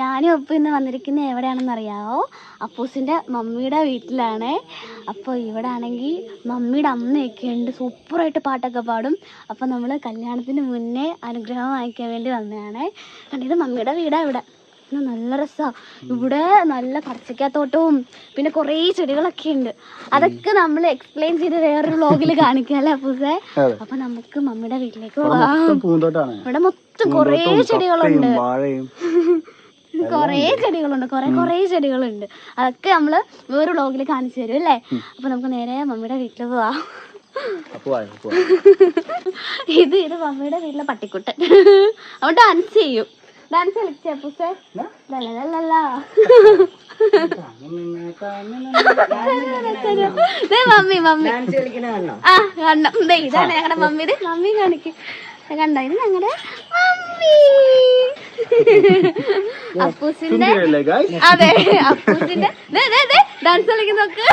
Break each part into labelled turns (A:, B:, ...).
A: ഞാനും ഒപ്പം ഇന്ന് വന്നിരിക്കുന്നത് എവിടെയാണെന്ന് അറിയാവോ അപ്പൂസിന്റെ മമ്മിയുടെ വീട്ടിലാണ്. അപ്പോൾ ഇവിടെ ആണെങ്കിൽ മമ്മിയുടെ അമ്മയൊക്കെ ഉണ്ട്. സൂപ്പറായിട്ട് പാട്ടൊക്കെ പാടും. അപ്പോൾ നമ്മൾ കല്യാണത്തിന് മുന്നേ അനുഗ്രഹം വാങ്ങിക്കാൻ വേണ്ടി വന്നതാണ്. കണ്ടിത് മമ്മിയുടെ വീടാണ് ഇവിടെ. നല്ല രസമാണ് ഇവിടെ നല്ല കടച്ചക്കാത്തോട്ടവും പിന്നെ കുറേ ചെടികളൊക്കെ ഉണ്ട്. അതൊക്കെ നമ്മൾ എക്സ്പ്ലെയിൻ ചെയ്ത് വേറൊരു വ്ളോഗിൽ കാണിക്കാല്ലേ അപ്പൂസേ? അപ്പൊ നമുക്ക് മമ്മിയുടെ വീട്ടിലേക്ക് പോവാം. ഇവിടെ മൊത്തം കുറേ ചെടികളുണ്ട്. കുറേ ചെടികളുണ്ട് കുറേ കുറേ ചെടികളുണ്ട്. അതൊക്കെ നമ്മൾ വേറെ വ്ളോഗിൽ കാണിച്ചു തരും അല്ലേ? അപ്പൊ നമുക്ക് നേരെ മമ്മിയുടെ വീട്ടിൽ പോവാം. ഇത് ഇത് മമ്മിയുടെ വീട്ടിലെ പട്ടിക്കുട്ടൻ. അവൻ ഡാൻസ് ചെയ്യും. ഡാൻസ് കളിച്ചേ പൂസേ മമ്മി മമ്മി. ആ കണ്ടോ. ഇതാണ് ഞങ്ങളുടെ മമ്മി. ഇത് മമ്മി കാണിക്കും. കണ്ടോ? ഇത് ഞങ്ങളുടെ മമ്മി അപ്പൂസിന്റെ അതെ അപ്പൂസിന്റെ ദേ ദേ ദേ ഡാൻസ് കളിക്കുന്ന നോക്ക്.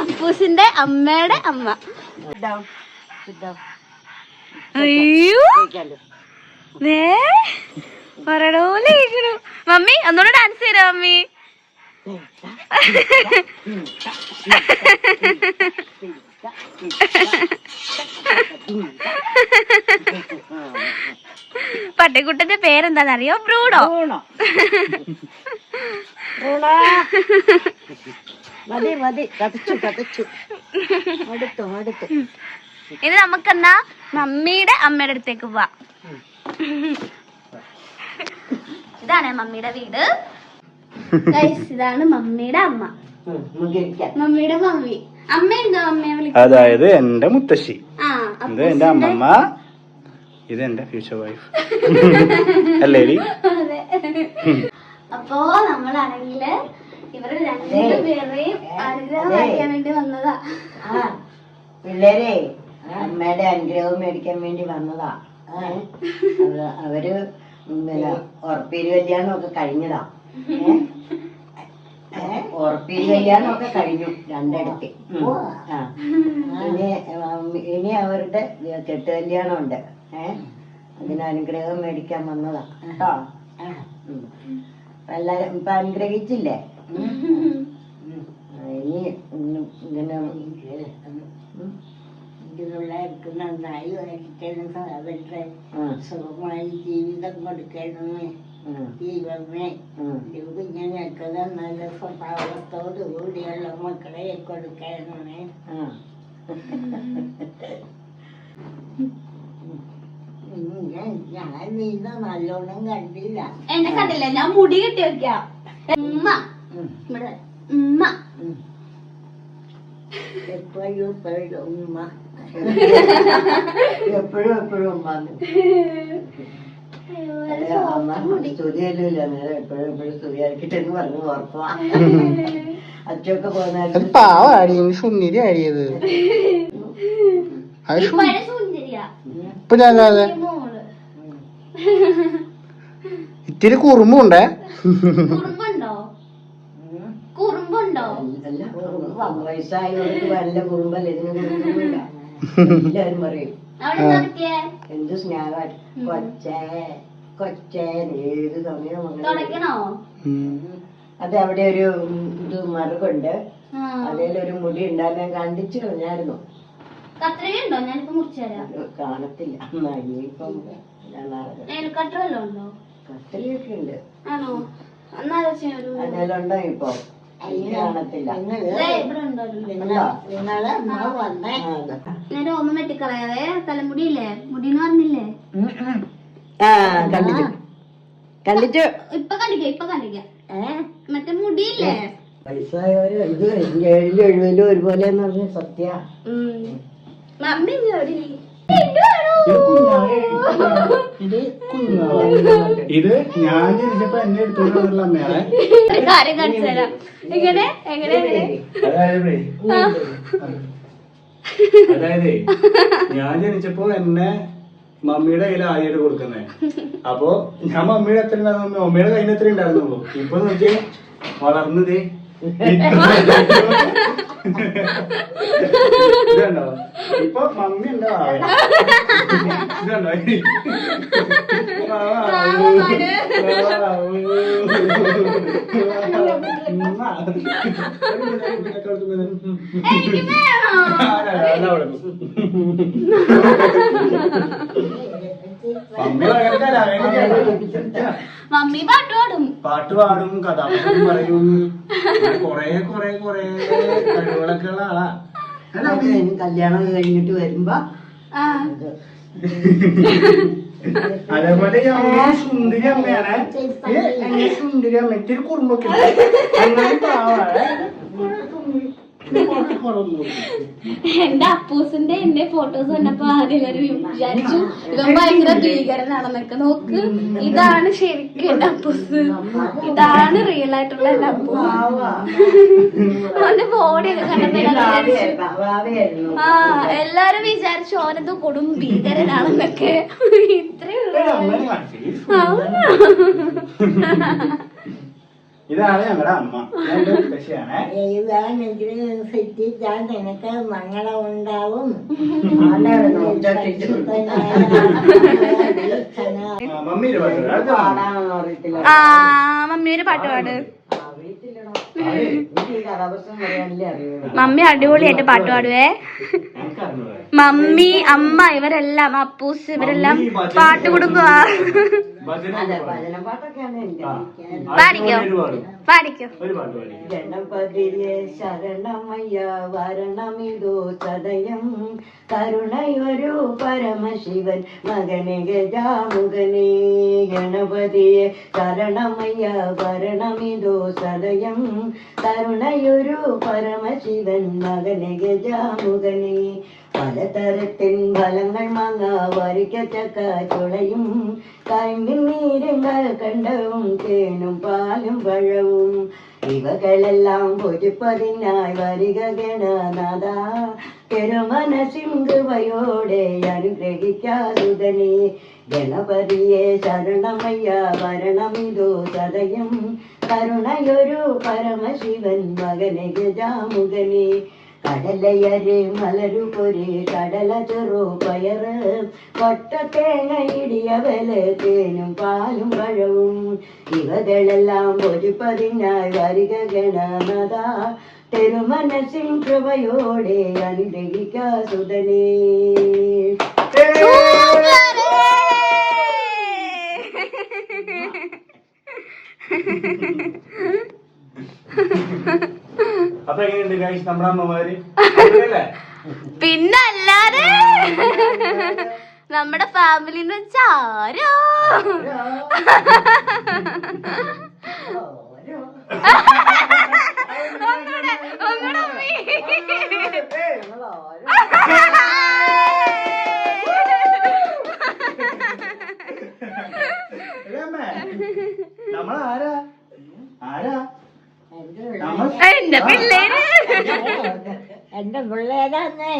A: അപ്പൂസിന്റെ അമ്മയുടെ അമ്മ. അയ്യോ! ദേ പറയണ പോലെ മമ്മി ഒന്നുകൂടെ ഡാൻസ് ചെയ്തോ മമ്മി? പട്ടിക്കുട്ടന്റെ പേരെന്താന്നറിയോ? ബ്രൂണോ?
B: മതി മതി. കതച്ചു കതച്ചു അടുത്തു അടുത്തു
A: ഇനി നമുക്കെന്നാ മമ്മിയുടെ അമ്മയുടെ അടുത്തേക്ക് പോവാ. ഇതാണ് മമ്മിയുടെ വീട്. ഇതാണ് മമ്മിയുടെ അമ്മ. മമ്മിയുടെ മമ്മി. അമ്മ എന്താ അമ്മയെ
C: അതായത് എന്റെ മുത്തശ്ശി.
A: ആ
C: ഇത് എന്റെ അമ്മമ്മ. ഇത് എന്റെ ഫ്യൂച്ചർ വൈഫ്
A: അല്ലേ അപ്പോ നമ്മളാണെങ്കിൽ ഇവരുടെ രണ്ടുപേരെയും അനുഗ്രഹം വായിക്കാൻ വേണ്ടി വന്നതാ.
B: ആ പിള്ളേരെ അമ്മയുടെ അനുഗ്രഹം മേടിക്കാൻ വേണ്ടി വന്നതാ. അവര്- അവർ പിന്നെ ഉറപ്പീര് കല്യാണം ഒക്കെ കഴിഞ്ഞതാ. ഏ? ഏ? ഉറപ്പീര് കല്യാണം ഒക്കെ കഴിഞ്ഞു രണ്ടിടത്ത്. ഇനി ഇനി അവരുടെ കെട്ട് കല്യാണം ഉണ്ട് ഏഹ് അതിന് അനുഗ്രഹം മേടിക്കാൻ വന്നതാ. കേട്ടോ. എല്ലാരും ഇപ്പൊ അനുഗ്രഹിച്ചില്ലേ? ഇനി ഇങ്ങനെ.
D: പിള്ളേർക്ക് നന്നായി വരയ്ക്കണം അവരുടെ സുഖമായി ജീവിതം കൊടുക്കണമേ. ദൈവമേ
B: ഉം.
D: കുഞ്ഞുങ്ങൾക്ക് നല്ല സ്വഭാവത്തോട് കൂടിയുള്ള മക്കളെ കൊടുക്കണമേ ഞാൻ- നീന്ത നല്ലോണം കണ്ടില്ല.
A: എന്നെ കണ്ടില്ല. ഞാൻ മുടി കെട്ടി വെക്കാം. ഉമ്മ. ഇവിടെ ഉമ്മ.
D: എപ്പോഴും എപ്പോഴും ഉമ്മ.
B: എപ്പോഴും എപ്പോഴും ഉമ്മാന്ന്
C: പാവാടി സുന്ദരി ആടിയത്. അത് ഇപ്പൊ ഇത്തിരി കുറുമ്പുണ്ടേ?
A: കുറുമ്പുണ്ടോ?
B: വയസ്സായവർക്ക് വല്ല കുറുമ്പല്ല? എല്ലാവരും പറയും. എന്ത് സ്നേഹം? കൊച്ചേ. കൊച്ചേ ഏത് സമയം
A: തുടക്കണോ?
B: അത് അവിടെ ഒരു ഇത് മറുകുണ്ട്. അതിലൊരു മുടി ഉണ്ടാകാൻ കണ്ടിച്ചു കളഞ്ഞായിരുന്നു.
A: കത്രികയുണ്ടോ? ഞാനിപ്പോ മുറിച്ചു തരാം
B: കാണത്തില്ല. എന്നാ ഇനിയിപ്പം ഞാൻ
A: ഉണ്ടോ? ആണോ?
B: അതിലുണ്ടോ ഇപ്പൊ? കാണത്തില്ല.
A: ഞാൻ ഓമ വെട്ടിക്കളയാവേ. തലമുടിയില്ലേ? മുടിന്ന് പറഞ്ഞില്ലേ?
B: ആ കണ്ടിച്ചു കണ്ടിച്ചു
A: ഇപ്പൊ കണ്ടിക്ക ഇപ്പൊ കണ്ടിക്ക മറ്റേ മുടിയില്ലേ?
B: വയസ്സായവര് ഇത് ഏഴിലും എഴുപതിലും ഒരുപോലെ എന്ന് പറഞ്ഞ സത്യ.
A: മമ്മി?
C: ഇത് ഇത് ഞാൻ ജനിച്ചപ്പോ എന്നെ അമ്മയാണ്.
A: എങ്ങനെ? എങ്ങനെ
C: അതായത് ഞാൻ ജനിച്ചപ്പോ എന്നെ മമ്മിയുടെ കയ്യിൽ ആയിട്ട് കൊടുക്കുന്നത് അപ്പൊ ഞാൻ മമ്മിയുടെ എത്ര ഉണ്ടായിരുന്നു മമ്മിയുടെ കയ്യിൽ എത്ര ഉണ്ടായിരുന്നുള്ളൂ ഇപ്പൊ നോക്കി വളർന്നത് ഇതുണ്ടോ? ഇപ്പൊ മമ്മി ഉണ്ടോ ഇതുണ്ടോ? മമ്മി
A: പാട്ട് പാടും
C: പാട്ട് പാടും കഥാപാത്രം പറയും. കൊറേ കൊറേ കൊറേ കഴിവുകളൊക്കെ ഉള്ള ആളാ.
B: കല്യാണം കഴിഞ്ഞിട്ട് വരുമ്പോ
A: ആ.
C: അതേപോലെ ഈ അമ്മ സുന്ദരി അമ്മയാണ് സുന്ദരി അമ്മ ഇത്തിരി കുറുമ്പൊക്കെ എന്നാലും പാവാണ്.
A: എന്റെ അപ്പൂസിന്റെ എന്റെ ഫോട്ടോസ് കണ്ടപ്പോ ആദ്യം ഒരു വിചാരിച്ചു. ഇവൻ ഭയങ്കര ഭീകരനാണെന്നൊക്കെ നോക്ക്. ഇതാണ് ശരിക്കും എന്റെ അപ്പൂസ്. ഇതാണ് റിയൽ ആയിട്ടുള്ള എന്റെ അപ്പൂസ്. അവന്റെ ബോഡിയൊക്കെ കണ്ടപ്പോ. ആ എല്ലാരും വിചാരിച്ചു ഓനെന്തോ കൊടും ഭീകരനാണെന്നൊക്കെ. ഇത്രേ
C: ഒരു
A: ഉള്ളൂ
C: അമ്മേനെ കാണിച്ചു.
A: ആ.
C: ഇതാണ് ഞങ്ങളുടെ അമ്മ. എന്റെ മുത്തശ്ശിയാണേ
D: നിനക്ക് മംഗളം ഉണ്ടാവും.
C: മമ്മി ഒരു പാട്ട് മമ്മി.
A: ഒരു പാട്ട് പാട്. മമ്മി അടിപൊളിയായിട്ട് പാട്ട് പാടുവേ. മമ്മി അമ്മ ഇവരെല്ലാം അപ്പൂസ് ഇവരെല്ലാം പാട്ട് കൊടുക്കുക പാടിക്കോ? പാടിക്കോ?
B: ഗണപതിയെ ശരണമയ്യ വരണമിതോ സദയം കരുണയൊരു പരമശിവൻ മകനെ ഗജാമുഖനെ. ഗണപതിയെ ശരണമയ്യ വരണമിതോ സദയം കരുണയൊരു പരമശിവൻ മകനെ ഗജാമുഖനെ. പലതരത്തിൻ ഫലങ്ങൾ മാങ്ങ വരിക്കച്ചക്ക ചുളയും കരിമ്പിൻ നീരങ്ങൾ കണ്ടവും തേനും പാലും പഴവും. ഇവകളെല്ലാം പൊരുപ്പതിനായി വരിക ഗണനാഥ. പെരുമനസിംഗുവയോടെ അനുഗ്രഹിക്കാതുതനെ ഗണപതിയെ ശരണമയ്യ വരണമിതോ സദയം. കരുണയൊരു പരമശിവൻ മകനെ ഗജാമുഖനെ. കടലയരെ മലരു പൊരി കടല ചെറു പയറ് കൊട്ടത്തേങ്ങ ഇടിയവൽ തേനും പാലും പഴവും. ഇവകളെല്ലാം പൊരിപ്പതിനായി വരിക ഗണനത തെരുമനസിൻ കൃപയോടെ അനുഗ്രഹിക്ക സുതനേ
C: അപ്പൊ എങ്ങനെയുണ്ട് ഗൈസ് നമ്മുടെ അമ്മമാര്?
A: പിന്നല്ലാതെ നമ്മുടെ ഫാമിലിന്ന് വെച്ചാരോ ഒന്നൂടെ ഒന്നൂടെ അമ്മി.
C: ഏ അമ്മേ, നമ്മളാരാ ആരാ നമ്മൾ
A: എന്റെ പിള്ളേര്.
D: എന്റെ പിള്ളേരാന്നേ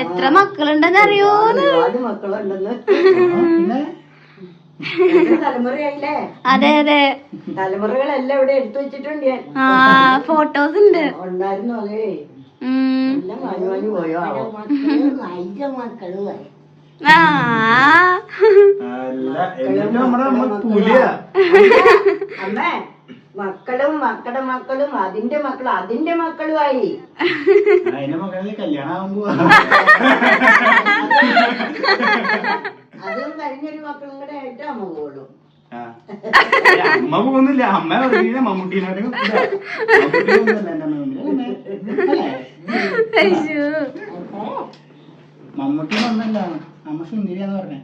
A: എത്ര മക്കളുണ്ടെന്ന്. അറിയോന്ന്
B: തലമുറയായില്ലേ?
A: അതെ അതെ.
B: തലമുറകളെല്ലാം ഇവിടെ എടുത്തു വെച്ചിട്ടുണ്ട് ഞാൻ.
A: ആ ഫോട്ടോസ് ഉണ്ട്.
B: ഉണ്ടായിരുന്നു അതേ.
C: അമ്മ
B: അമ്മേ മക്കളും മക്കളുടെ മക്കളും അതിന്റെ മക്കളും അതിന്റെ മക്കളുമായി. അതും കഴിഞ്ഞൊരു മക്കളും കൂടെ ആയിട്ട് അമ്മ പോകുള്ളൂ
C: അമ്മ പോകുന്നില്ല. അമ്മ പറഞ്ഞില്ല മമ്മൂട്ടിയൊന്നുമല്ല എന്റെ അമ്മ സുന്ദരിയാന്ന് പറഞ്ഞേ.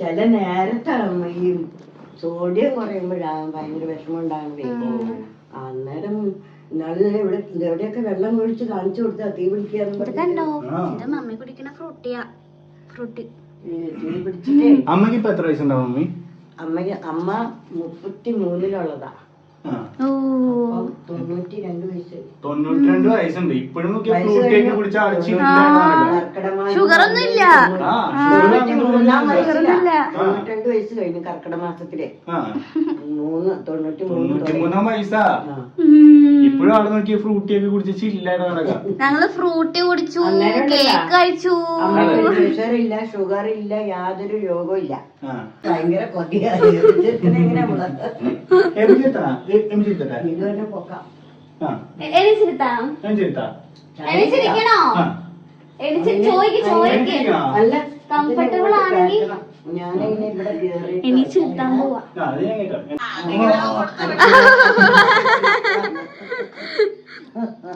B: ചില നേരത്താണ് ഈ സോഡിയം കുറയുമ്പോഴാണ് ഭയങ്കര വിഷമം ഉണ്ടാകുന്നത് അന്നേരം ഇന്നാൾ ഇവിടെ എവിടെയൊക്കെ വെള്ളം ഒഴിച്ച് കാണിച്ചു കൊടുത്താ തീ പിടിക്കാന്ന്
A: മമ്മി കുടിക്കുന്ന ഫ്രൂട്ടിയാ. ഫ്രൂട്ടി.
B: ഈ തീ പിടിച്ചിട്ടേ.
C: അമ്മയ്ക്ക് ഇപ്പൊ എത്ര വയസ്സുണ്ടാവും മമ്മി?
B: അമ്മ മുപ്പത്തി മൂന്നിലുള്ളതാ തൊണ്ണൂറ്റി രണ്ട് വയസ്സ്.
C: തൊണ്ണൂറ്റി രണ്ട് വയസ്സുണ്ട്. ഇപ്പോഴും നോക്കിയ
B: വയസ്സ്
C: ഒക്കെ കുടിച്ച് അടിച്ച്
A: ഷുഗർ
B: വയസ്സ് കഴിഞ്ഞു കർക്കിടക മാസത്തിൽ.
C: ആ.
B: മൂന്ന് തൊണ്ണൂറ്റി മൂന്ന്
C: വയസ്സാ. ഇപ്പോഴും അവിടെ നോക്കിയ ഫ്രൂട്ടി ഒക്കെ കുടിച്ച് ചില്ലായിട്ട് നടക്കാം
A: ഞങ്ങൾ ഫ്രൂട്ടി കുടിച്ചു കേക്ക് കഴിച്ചു.
B: പ്രഷർ ഇല്ല ഷുഗർ ഇല്ല യാതൊരു രോഗവും ഇല്ല. ഭയങ്കര കൊതിയാണ് എങ്ങനെ
C: ചോദിക്കണോ അല്ല
B: കംഫർട്ടബിൾ ആണെങ്കിൽ പൊക്കാം.
A: എണിച്ചിരിക്കണോ ചോദിക്ക് ചോദിക്ക്. കംഫർട്ടബിൾ പോവാ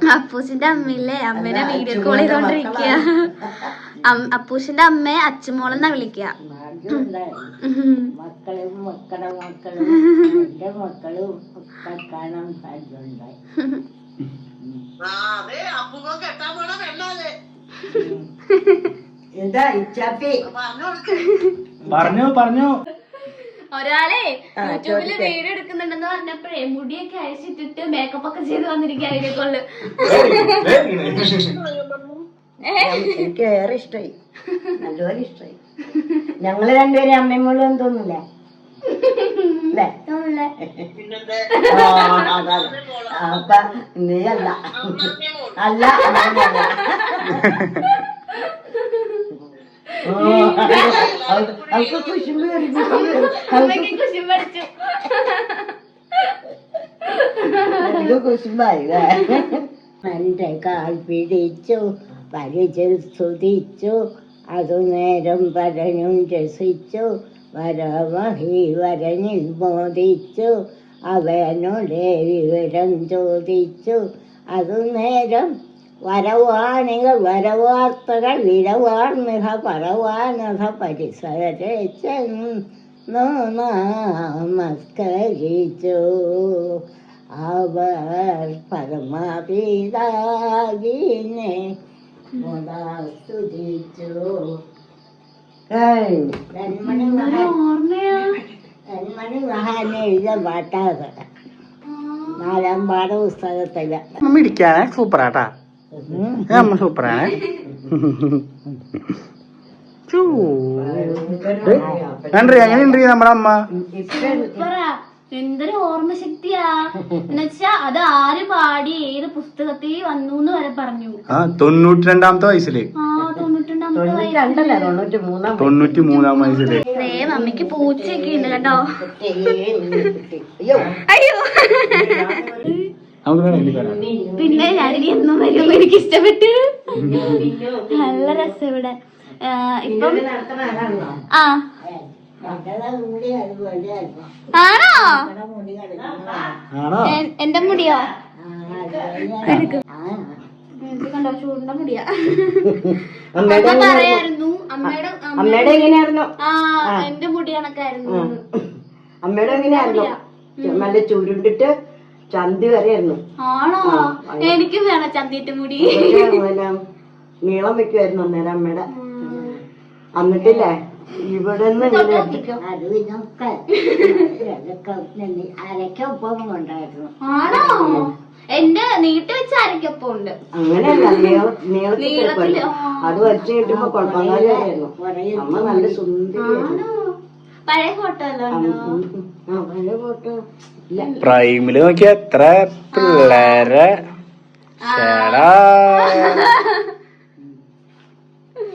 A: അപ്പൂസിന്റെ അമ്മയില്ലേ അമ്മേനെ വീഡിയോ കോൾ ചെയ്തോണ്ടിരിക്കുക അപ്പൂസിന്റെ അമ്മയെ അച്ഛമോളെന്നാ വിളിക്കുക
D: മക്കളും മക്കളുടെ മക്കളും എന്റെ മക്കളും ഒക്കെ കാണാൻ സാധ്യതയുണ്ടായി
B: എന്താ ഇച്ചാപ്പി
C: പറഞ്ഞു പറഞ്ഞു
A: ഒരാളെ
B: ആ, യൂട്യൂബിൽ
A: വീഡിയോ എടുക്കുന്നുണ്ടെന്ന് പറഞ്ഞപ്പോഴേ മുടിയൊക്കെ അഴിച്ചിട്ടിട്ട് മേക്കപ്പ് ഒക്കെ ചെയ്ത് വന്നിരിക്കുക അതിനെ കൊള്ളു
B: എനിക്ക് ഏറെ ഇഷ്ടമായി നല്ലപോലെ ഇഷ്ടമായി ഞങ്ങൾ രണ്ടുപേരും അമ്മയും മോളും തോന്നില്ല അപ്പ നീ അല്ല. അല്ല ഞാനല്ല. അവൾക്ക് കുശുമ്പ് കയറി, കുശുമ്പ് കയറി. അവൾക്ക്
A: കുശി പഠിച്ചു
B: അധികം കുശുമ്പായി അല്ലേ?
D: എന്റെ കാൽ പിടിച്ചു പരിചു സ്തുതിച്ചു അതു നേരം പരനും രസിച്ചു വരമഹി വരനിൽ മോദിച്ചു അവനോടെ വിവരം ചോദിച്ചു അതു നേരം വരവാണികൾ വരവാർത്തകൾ വിരവാർമിക പറവാനക പരിസരച്ചെന്നു നമസ്കരിച്ചു. അവർ പരമപിതാവിനെ സ്തുതിച്ചു.
B: കഴിഞ്ഞു.
D: നെന്മണി മഹാൻ എഴുതിയ പാട്ടാണ് നാലാം പാഠ
C: പുസ്തകത്തിൽ. സൂപ്പറാട്ടാ. അമ്മ സൂപ്പറാണ് നன்றി എങ്ങനെയുണ്ട് നമ്മുടെ അമ്മ?
A: സൂപ്പറാ. എന്തൊരു ഓർമ്മശക്തിയാ എന്നുവെച്ചാ അത് ആര് പാടി ഏത് പുസ്തകത്തിൽ വന്നു എന്ന് വരെ പറഞ്ഞു.
C: ആ തൊണ്ണൂറ്റി രണ്ടാമത്തെ
A: വയസ്സിൽ.
B: തൊണ്ണൂറ്റി രണ്ടല്ല തൊണ്ണൂറ്റി മൂന്നാം
A: വയസ്സിൽ മമ്മിക്ക് പൂച്ചയൊക്കെ ഉണ്ട് കേട്ടോ.
B: അയ്യോ.
A: പിന്നെ ഞാനിനി എന്നും വരുമ്പോ എനിക്ക് ഇഷ്ടപ്പെട്ടു നല്ല രസം ഇവിടെ ഇപ്പം
B: ആരാണോ
A: ആ. ആണോ? എന്റെ മുടിയോ? കണ്ടോ ചൂടിന്റെ മുടിയാ.
B: അമ്മയുടെ
A: അമ്മ പറയായിരുന്നു. അമ്മയുടെ
B: അമ്മയുടെ എങ്ങനെയായിരുന്നു?
A: ആ എന്റെ മുടി കണക്കായിരുന്നു.
B: അമ്മയുടെ എങ്ങനെയായിരുന്നു? നല്ല ചുരുണ്ടിട്ട് ചന്തി വരെയായിരുന്നു.
A: ആണോ? എനിക്ക് വേണം ചന്തിട്ട് മുടി
B: നീളം വെക്കുമായിരുന്നു അന്നേരം അമ്മയുടെ. എന്നിട്ടില്ലേ ഇവിടെ
D: അരക്കൊപ്പം
A: ആണോ? എന്റെ നീട്ടി വെച്ച ആരൊക്കെപ്പം ഉണ്ട്
B: അങ്ങനെയല്ല നീളത്തിൽ. അത് വലിച്ചു കിട്ടുമ്പോ കുഴപ്പമില്ലായിരുന്നു വരെയായിരുന്നു അമ്മ നല്ല സുന്ദരിയായിരുന്നു.
A: ആണോ? പഴയ ഫോട്ടോ എല്ലാം ഉണ്ടോ
C: പ്രൈമിൽ നോക്കിയ എത്ര പിള്ളേരെ?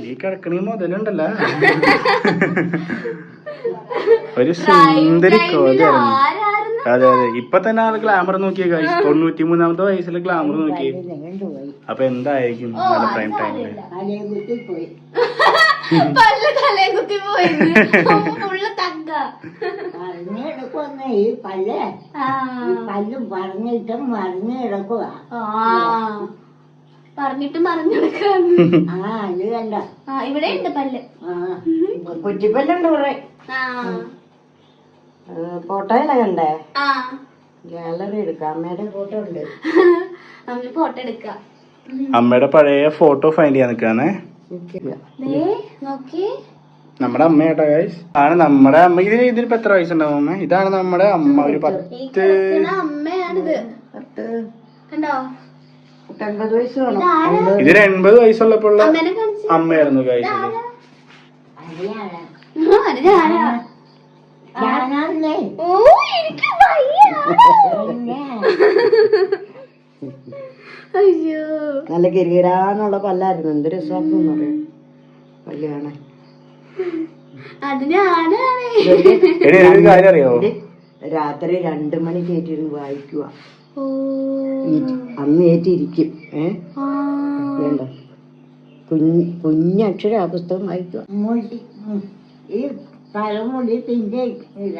C: ഈ കിടക്കണി മുതലുണ്ടല്ലോ. ഒരു സുന്ദരി കോതിയായിരുന്നു. അതെ അതെ. ഇപ്പൊ തന്നെ ആൾ ഗ്ലാമർ നോക്കിയ തൊണ്ണൂറ്റി മൂന്നാമത്തെ വയസ്സിൽ ഗ്ലാമർ നോക്കി അപ്പൊ എന്തായിരിക്കും പ്രൈം
D: ടൈമിൽ
A: പല്ല് തലേ കുത്തി പോയി ഫുള്ള് തങ്ക.
D: പറഞ്ഞെടുക്കുന്ന ഈ പല്ല്
A: ആ.
D: ഈ പല്ല് പറഞ്ഞിട്ടും മറിഞ്ഞു കിടക്കുക
A: ആ. പറഞ്ഞിട്ട് മറിഞ്ഞെടുക്കാന്ന്
D: ആ അത് കണ്ട.
A: ആ ഇവിടെ ഉണ്ട് പല്ല്.
D: ആ
B: കുറ്റിപ്പല്ലുണ്ട് കുറെ.
A: ആ.
B: ഫോട്ടോയില കണ്ടേ?
A: ആ.
B: ഗാലറി എടുക്കാം അമ്മയുടെ ഫോട്ടോ ഉണ്ട്.
A: നമ്മൾ ഫോട്ടോ എടുക്കാം.
C: അമ്മയുടെ പഴയ ഫോട്ടോ ഫൈൻഡ് ചെയ്യാൻ
A: നോക്കി
C: നമ്മുടെ അമ്മ കേട്ടോ ഗൈസ് ആണ് നമ്മുടെ അമ്മ. ഇതിന് ഇതിനിപ്പോ എത്ര വയസ്സുണ്ടാവും അമ്മ? ഇതാണ് നമ്മുടെ അമ്മ. ഒരു പത്ത്? ഇതിന് എൺപത്
A: കാണിച്ച്.
C: അമ്മയായിരുന്നു ഗൈസ് ഇത്
A: ഓ എനിക്ക് വയ്യ. അയ്യോ.
B: നല്ല ഗിരിഗിരാന്നുള്ള പല്ലായിരുന്നു. എന്ത് രസമായിരുന്നു പറയാം പല്ല് കാണാൻ
A: അത് ഞാനാണ്.
C: എടി ഒരു കാര്യം അറിയോ?
B: ഇത് രാത്രി രണ്ടു മണി കയറ്റിരുന്ന് വായിക്കുക.
A: ഓ.
B: അന്ന് ഏറ്റിരിക്കും. ഏ?
A: ആ.
B: വേണ്ട. കുഞ്ഞ് കുഞ്ഞക്ഷര ആ പുസ്തകം വായിക്കുക.
D: മുടി ഉം. ഈ തലമുടി പിന്നെ ഇല്ല.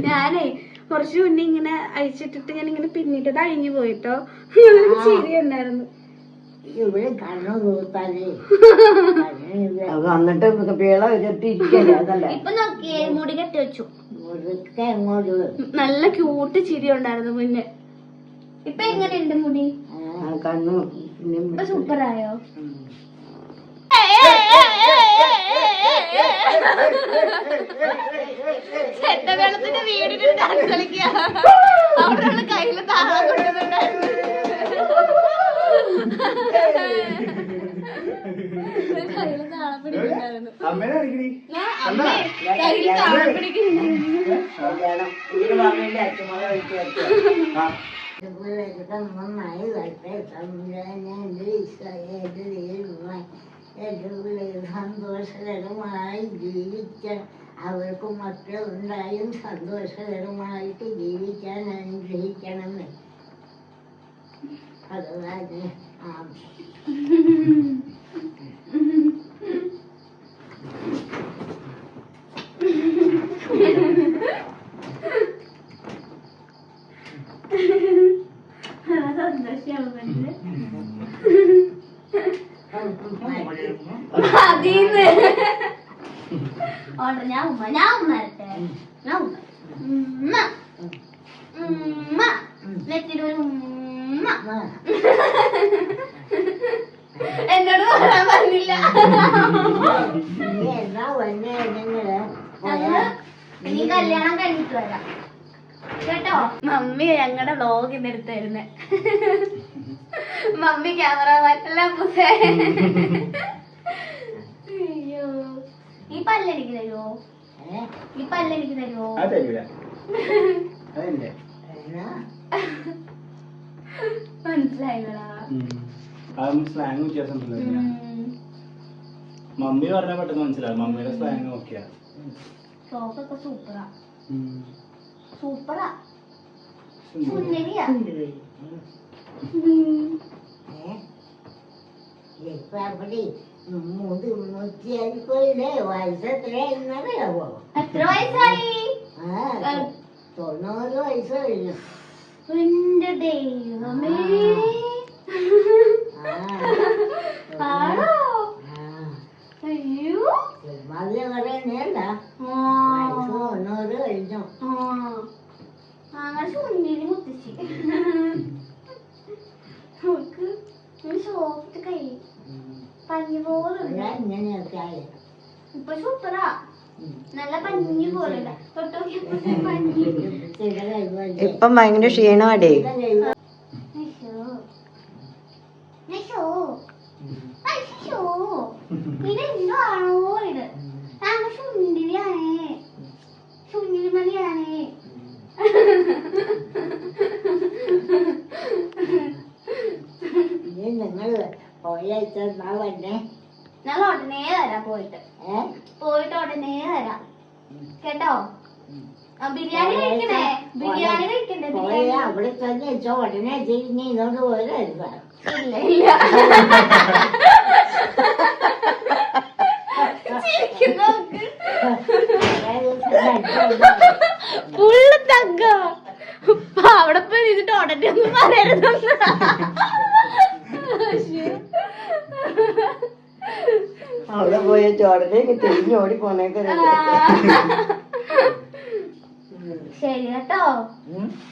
A: ഞാനേ കുറച്ച് മുന്നേ ഇങ്ങനെ അഴിച്ചിട്ടിട്ട് ഞാൻ ഇങ്ങനെ പിന്നിട്ട് അത് അഴിഞ്ഞു പോയിട്ടോ നല്ലൊരു ചിരി ഉണ്ടായിരുന്നു.
B: വന്നിട്ട് വേള
A: ഇപ്പൊ നോക്കിയേ മുടി കെട്ടി വെച്ചു. നല്ല ക്യൂട്ട് ചിരി ഉണ്ടായിരുന്നു മുന്നേ. ഇപ്പൊ എങ്ങനെയുണ്ട് മുടി?
B: കണ്ണു പിന്നെ
A: ആയോ വെള്ളത്തിന്റെ വീടിന് ഡാൻസ് കളിക്കുക. അവിടെ ഉള്ള കയ്യിൽ താളം കൊണ്ടുവന്നിട്ടുണ്ടായിരുന്നു കയ്യിൽ താളം പിടിക്കുന്നുണ്ടായിരുന്നു. കയ്യിൽ താളം പിടിക്കുന്നുണ്ടായിരുന്നു
D: നന്നായി വരട്ടെ സംവിധാനം സന്തോഷകരമായി ജീവിക്കാൻ അവർക്ക് മക്കളുണ്ടായും സന്തോഷകരമായിട്ട് ജീവിക്കാൻ അനുഗ്രഹിക്കണമെന്ന് ഭഗവാന് ആമേൻ
A: ഞാൻ ഉമ്മ ഞാൻ ഉമ്മ തരട്ടെ ഞാൻ ഉമ്മ. ഉമ്മ. ഉമ്മ. നെറ്റിന് ഒരു ഉമ്മ. എന്നോട് പറയാൻ പറഞ്ഞില്ല. ഇനി കല്യാണം കഴിഞ്ഞിട്ട് വരാം. കേട്ടോ? മമ്മി ഞങ്ങളുടെ വ്ലോഗ് ഇന്നെടുത്ത് തരുന്നേ മമ്മി ക്യാമറ അല്ല പുസേ ഈ പല്ലെനിക്ക് തരുമോ
D: ഏ?
A: ഈ പല്ലെനിക്ക് തരുമോ
C: അത് തരൂല അതെന്റെ
D: എന്നാ
A: മനസ്സിലായില്ലടാ
C: അതൊന്നും സ്ലാങ് വ്യത്യാസം ഉണ്ടല്ലോ മമ്മി പറഞ്ഞ പെട്ടെന്ന് മനസ്സിലാവും. മമ്മിയുടെ സ്ലാങ് നോക്കിയാ.
A: ഫ്രോക്കൊക്കെ സൂപ്പറാ. സൂപ്പറാ. സുന്ദരിയാ.
D: ഏ? അവിടെ മുതി മുത്തിയായിരിക്കില്ലേ വയസ്സ് എത്രയെന്നറിയാവോ
A: എത്ര വയസ്സായി?
D: തൊണ്ണൂറ് വയസ്സ് കഴിഞ്ഞു.
A: എന്റെ ദൈവമേ. ആണോ അയ്യോ.
D: മതി
A: ആ.
D: വയസ്സ് തൊണ്ണൂറ് കഴിഞ്ഞു.
A: അങ്ങനെ സുന്ദരി മുത്തശ്ശി നമുക്ക് സോഫ്റ്റ് കൈ പഞ്ഞി
D: അതാ ഇങ്ങനെയൊക്കെ ആയി
A: ഇപ്പൊ സൂപ്പറാ. നല്ല പഞ്ഞി പോലെ
B: ഇപ്പം ഭയങ്കര ക്ഷീണമാടേ
D: നിങ്ങൾ പോയാഴ്ച എന്നാ വന്നെ
A: ഞങ്ങൾ ഉടനെ തരാം പോയിട്ട്. പോയിട്ട് ഉടനെ തരാം കേട്ടോ? ആ, ബിരിയാണി കഴിക്കണേ? ബിരിയാണി കഴിക്കണ്ടേ? ബിരിയാണി
D: അവിടെ തന്നെ ഉടനെ തിരിഞ്ഞ് ഇങ്ങോട്ട് പോരായിരുന്നു
A: ഇല്ല ഇല്ല. ഫുള്ള് തങ്ക. അവിടെ പോയി ഇരുന്നിട്ട് ഉടനെ ഒന്നും പറയരുതെന്ന്.
B: അവിടെ പോയ ചോടലേക്ക് തിരിഞ്ഞ് ഓടി പോണേക്കെ
A: ശരി കേട്ടോ.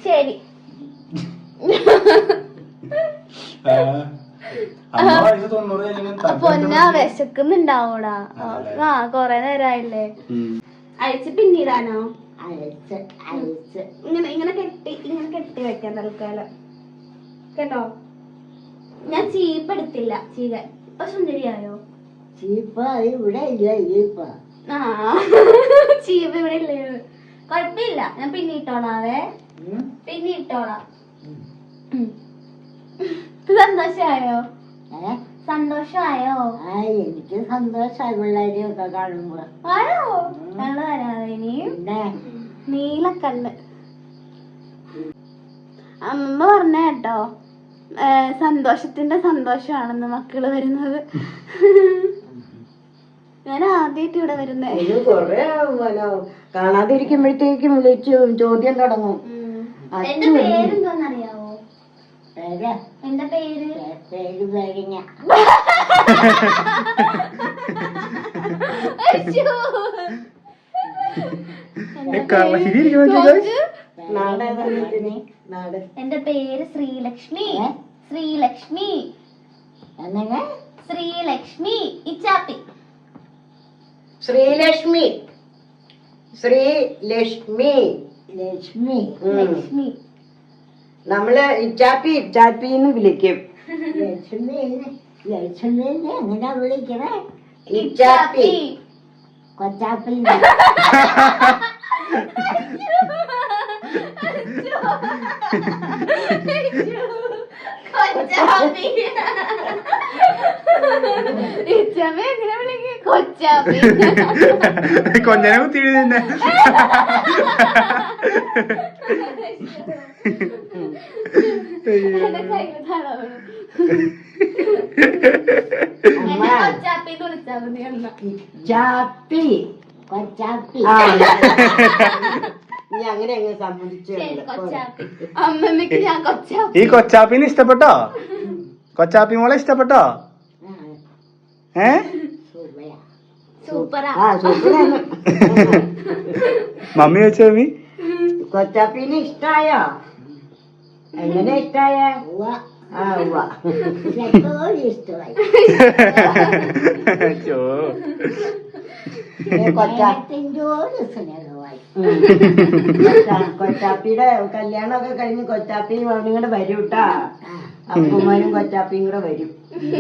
A: ശരി. പൊന്നാ വിശക്കുന്നുണ്ടാവൂടാ? ആ കൊറേ നേരായില്ലേ? അഴിച്ച് പിന്നീടാണോ
D: അയച്ച് അയച്ച്
A: ഇങ്ങനെ ഇങ്ങനെ കെട്ടി ഇങ്ങനെ കെട്ടി വെക്കാൻ തൽക്കാലം. കേട്ടോ? ഞാൻ ചീപ്പെടുത്തില്ല ചീകൻ ഇപ്പൊ സുന്ദരിയായോ?
D: ചീപ്പ ഇവിടെ ഇല്ല ചീപ്പ.
A: ആ. ചീപ്പ് ഇവിടെ ഇല്ലേ. കൊഴപ്പില്ല. ഞാൻ പിന്നെ ഇട്ടോളാവേ പിന്നെ ഇട്ടോളാം.
D: ഏ?
A: സന്തോഷമായോ
D: ആ എനിക്ക് സന്തോഷമായി പിള്ളേരെയൊക്കെ കാണുമ്പോ.
A: ആയോ ഞങ്ങൾ വരാതെ
D: ഇനിയും
A: നീലക്കല്ല് അമ്മ പറഞ്ഞ കേട്ടോ. സന്തോഷത്തിന്റെ സന്തോഷമാണെന്ന് മക്കൾ വരുന്നത്. ഞാൻ ആദ്യമായിട്ട് ഇവിടെ വരുന്നേ.
B: ഇത് കൊറേ പിന്നെ കാണാതിരിക്കുമ്പോഴത്തേക്കും വിളിച്ചു ചോദ്യം തുടങ്ങും.
A: എന്റെ പേരെന്തോന്നറിയാവോ?
D: പേര്?
A: എന്റെ പേര്?
D: പേര്
A: അശ്ശോ. എന്റെ പേര് ശ്രീലക്ഷ്മി.
D: ഏ?
A: ശ്രീലക്ഷ്മി.
D: എന്നെ
A: ശ്രീലക്ഷ്മി. ഇച്ചാപ്പി.
B: ശ്രീലക്ഷ്മി. ശ്രീലക്ഷ്മി.
D: ലക്ഷ്മി
B: ലക്ഷ്മി
A: ലക്ഷ്മി.
B: നമ്മൾ ഇച്ചാപ്പി ഇച്ചാപ്പി എന്ന് വിളിക്കും.
D: ലക്ഷ്മി ലക്ഷ്മി എങ്ങനെയാ വിളിക്കണേ?
B: ഇച്ചാപ്പി
D: Kochappi.
A: Ha ha ha Kochappi
C: കൊഞ്ഞനെ കുത്തി എഴുതിന്നെ
A: എന്റെ കയ്യിൽ തടവണം. എന്നെ കൊച്ചാപ്പി.
D: കൊച്ചാപ്പി.
B: നീ അങ്ങനെ അങ്ങ് സമ്മതിച്ചു
A: അമ്മമ്മക്ക് ഞാൻ കൊച്ചാപ്പി.
C: ഈ കൊച്ചാപ്പിനെ ഇഷ്ടപ്പെട്ടോ? കൊച്ചാപ്പി മോളെ ഇഷ്ടപ്പെട്ടോ? ഏ?
A: സൂപ്പറാ.
B: ആ സൂപ്പറാണ്.
C: മമ്മി വെച്ച മമ്മി?
B: കൊച്ചാപ്പിന് ഇഷ്ടായോ? എങ്ങനെ ഇഷ്ടായ? ആ ഉവ്വ.
D: ഇഷ്ടമായി.
B: കൊച്ചാ. കൊച്ചാ- കൊച്ചാപ്പിയുടെ കല്യാണമൊക്കെ കഴിഞ്ഞ് കൊച്ചാപ്പിയും അവനും കൂടെ വരും കേട്ടാ അപ്പുമാനും കൊച്ചാപ്പിയും കൂടെ വരും.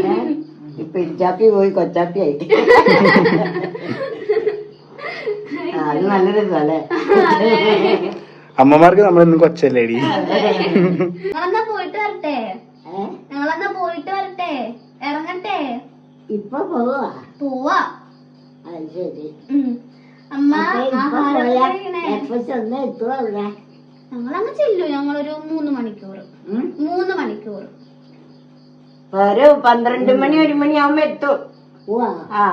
B: ഏഹ് ഇപ്പൊ ഇച്ചാപ്പി പോയി കൊച്ചാപ്പി ആയി. ആ അത് നല്ല രസല്ലേ
C: അമ്മമാർക്ക് നമ്മളൊന്നും കൊച്ചല്ലേടി.
A: ഞങ്ങളെന്നാ പോയിട്ട് വരട്ടെ? ഞങ്ങളെന്നാ പോയിട്ട് വരട്ടെ? ഇറങ്ങട്ടെ?
D: ഇപ്പൊ പോവാ.
A: പോവാ.
D: അത് ശരി.
A: ഞങ്ങളങ്ങ് ചെല്ലു. ഞങ്ങളൊരു മൂന്ന് മണിക്കൂർ. മൂന്ന് മണിക്കൂർ
B: ഒരു പന്ത്രണ്ട് മണി ഒരു മണി ആവുമ്പോ എത്തും ആ.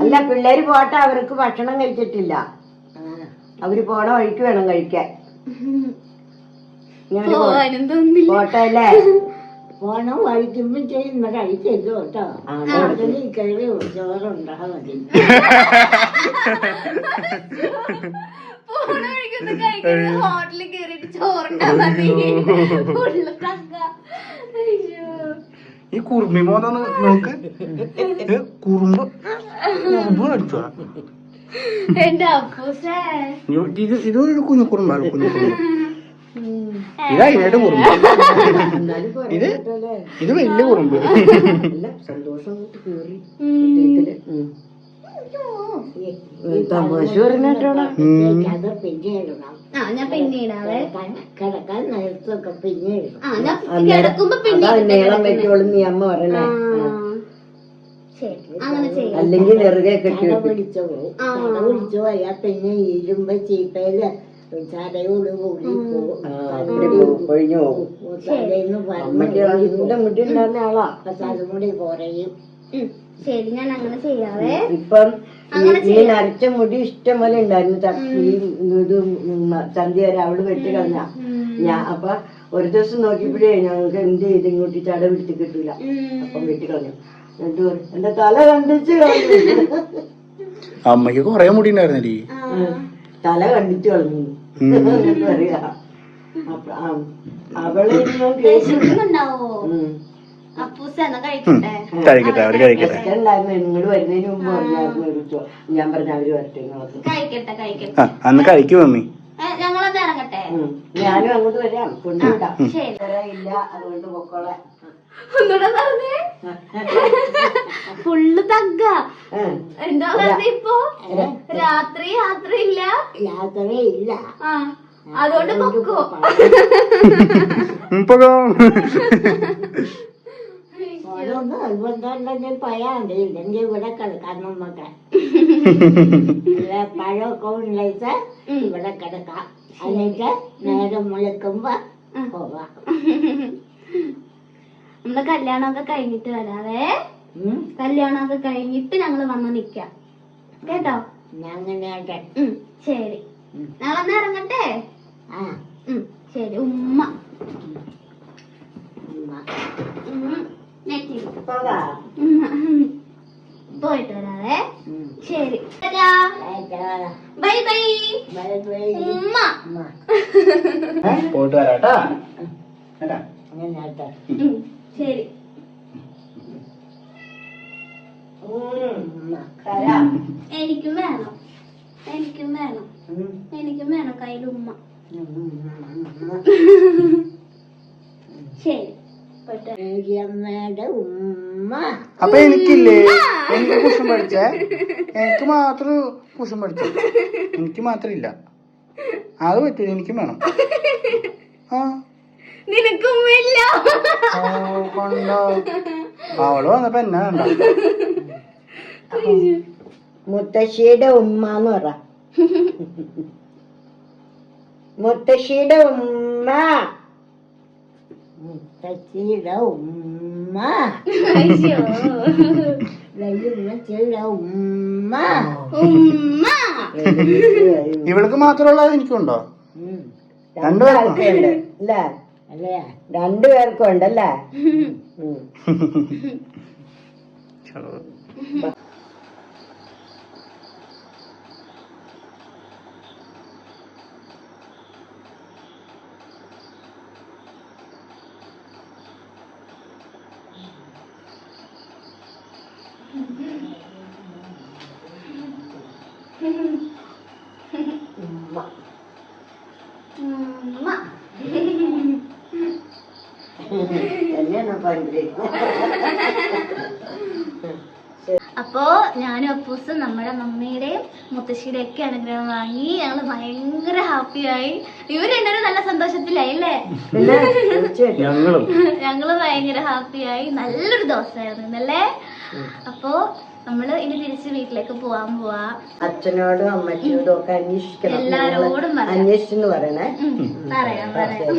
B: അല്ല പിള്ളേര് പോട്ടെ അവർക്ക് ഭക്ഷണം കഴിച്ചിട്ടില്ല. അവർ പോണ വഴിക്ക് വേണം കഴിക്കാൻ. പോട്ടെ അല്ലേ?
D: പോണം വഴിക്കുമ്പോ ചെയ്യുന്ന കഴിക്കരുത് കേട്ടോ. അതിന് കയറി ചോറുണ്ടാ മതി.
A: പോണ വഴിക്കൊന്നും ഹോട്ടലിൽ കയറിയിട്ട് ചോറുണ്ടാ മതി ഫുള്ള് തങ്ക. അയ്യോ.
C: ഈ കുറുമ്പി മോന്നൊന്ന് നോക്ക്. കുറുമ്പ്. കുറുമ്പ് അടിച്ചോ
A: എന്റെ അപ്പൂസേ.
C: ഇത് ഇതൊരു കുഞ്ഞു കുറുമ്പാണ് കുഞ്ഞു കുറുമ്പ്. ഇത് ഇതിനായിട്ട് കുറുമ്പ്. ഇത്? ഇത് വലിയ കുറുമ്പ്.
B: തമാശ നീളം. നീ അമ്മ
A: ആ,
B: പറയണേ
A: ശരി അങ്ങനെ ചെയ്യാം.
B: അല്ലെങ്കിൽ വെറുതെ കെട്ടി
D: പിടിച്ചോ അയാ പിടിച്ചു പോയാ പിന്നെ ഇരുമ്പ ചീപ്പയിൽ കൂടി പോകും, തലേന്ന്
B: ആളാ
D: തലമുടി കുറയും
A: ശരി ഞാൻ അങ്ങനെ ചെയ്യാവേ
B: ഇപ്പം ഈ- നരച്ച മുടി ഇഷ്ടം പോലെ ഉണ്ടായിരുന്നു ഈ ഇത് ചന്തി വരെ അവൾ വെട്ടി കളഞ്ഞ. ഞാൻ അപ്പൊ ഒരു ദിവസം നോക്കിയപ്പോഴേ ഞങ്ങൾക്ക് എന്ത് ചെയ്ത് ഇങ്ങോട്ട് ചട വിട്ടി കിട്ടൂല. അപ്പം വെട്ടി കളഞ്ഞു. എന്നിട്ട് എന്റെ തല കണ്ടിച്ച് കളഞ്ഞു.
C: അമ്മയ്ക്ക് കൊറേ മുടി ഉണ്ടായിരുന്നല്ലേ
B: തല കണ്ടിച്ച് കളഞ്ഞു. പറയാ.
A: കഴിക്കട്ടെ?
C: കഴിക്കട്ടെ അവർ കഴിക്കട്ടെ. അന്ന് കഴിക്കും മമ്മി.
B: ഞാനും അങ്ങോട്ട് വരാം. കൊണ്ടുവിടാം. ഇല്ല. അതുകൊണ്ട് പൊക്കോളെ.
A: ഒന്നുകൂടെ പറഞ്ഞേ. ഫുള്ള് തഗ്ഗ. എന്താ പറഞ്ഞ ഇപ്പൊ? രാത്രി യാത്ര ഇല്ല
D: യാത്രയില്ല.
A: ആ. അതുകൊണ്ട് പൊക്കോ.
C: പോകോ
D: അതൊന്ന് നിർബന്ധമുണ്ടെങ്കിൽ പറയാൻ മതി ഇല്ലെങ്കിൽ ഇവിടെ കിടക്കാം നമുക്ക് പഴമൊക്കെ ഉള്ളിട്ട് ഇവിടെ കിടക്കാം. അല്ലെങ്കിൽ നേരം മുളക്കുമ്പോ പോവാം.
A: നമ്മൾ കല്യാണമൊക്കെ കഴിഞ്ഞിട്ട് വരാവേ. കല്യാണമൊക്കെ കഴിഞ്ഞിട്ട് ഞങ്ങൾ വന്ന് നിക്കാം. കേട്ടോ?
D: ശരി
A: ഉം ശരി. ഞങ്ങളൊന്ന് ഇറങ്ങട്ടെ? ശരി. ഉമ്മ. പോയിട്ട് വരാവേ. ശരി. Bye bye.
D: Bye bye.
A: ഉമ്മ.
C: പോയിട്ട് വരാട്ടാ.
A: ശരി. എനിക്കും വേണം. എനിക്കും വേണം. എനിക്കും വേണം കയ്യിൽ ഉമ്മ. ശരി.
C: അപ്പൊ എനിക്കില്ലേ? എനിക്ക് കുഷം പഠിച്ചേ? എനിക്ക് മാത്രം കുഷം പഠിച്ചു. എനിക്ക് മാത്രം ഇല്ല. അത് പറ്റൂല എനിക്കും വേണം. ആ.
A: നിനക്ക് ഉമ്മയില്ല
C: ആ, കണ്ടോ അവൾ വന്നപ്പോ എന്നാ കണ്ട?
B: മുത്തശ്ശിയുടെ ഉമ്മ എന്ന് പറ. മുത്തശ്ശിയുടെ ഉമ്മ.
D: മുത്തശ്ശിയുടെ ഉമ്മ. ഉമ്മ.
A: ഉമ്മ.
C: ഇവൾക്ക് മാത്രമുള്ളത് എനിക്കുണ്ടോ. രണ്ടുപേർക്കും?
B: രണ്ടുപേർക്കും ഉണ്ടല്ലേ? ഉം.
A: ഉമ്മ
B: തന്നെയാണ് പണ്ട്
A: അപ്പോ ഞാനും അപ്പൂസും നമ്മുടെ മമ്മിയുടെയും മുത്തശ്ശിയുടെ ഒക്കെ അനുഗ്രഹം വാങ്ങി. ഞങ്ങൾ ഭയങ്കര ഹാപ്പിയായി. ഇവർ രണ്ടുപേരും നല്ല സന്തോഷത്തിലായി അല്ലേ?
C: ഞങ്ങളും.
A: ഞങ്ങൾ ഭയങ്കര ഹാപ്പിയായി. നല്ലൊരു ദിവസമായിരുന്നു ഇന്നല്ലേ? അപ്പോ നമ്മൾ ഇനി തിരിച്ച് വീട്ടിലേക്ക് പോവാൻ പോവാ.
B: അച്ഛനോടും അമ്മച്ചിയോടും ഒക്കെ അന്വേഷിക്കണം.
A: എല്ലാരോടും.
B: അന്വേഷിച്ചെന്ന് പറയണേ.
A: പറയാം പറയാം.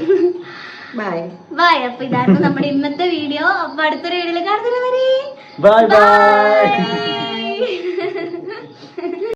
B: ബൈ
A: ബൈ അപ്പൊ ഇതായിരുന്നു നമ്മുടെ ഇന്നത്തെ വീഡിയോ അപ്പൊ അടുത്തൊരു വീഡിയോയിൽ കാണുന്നവരെ.
C: Bye bye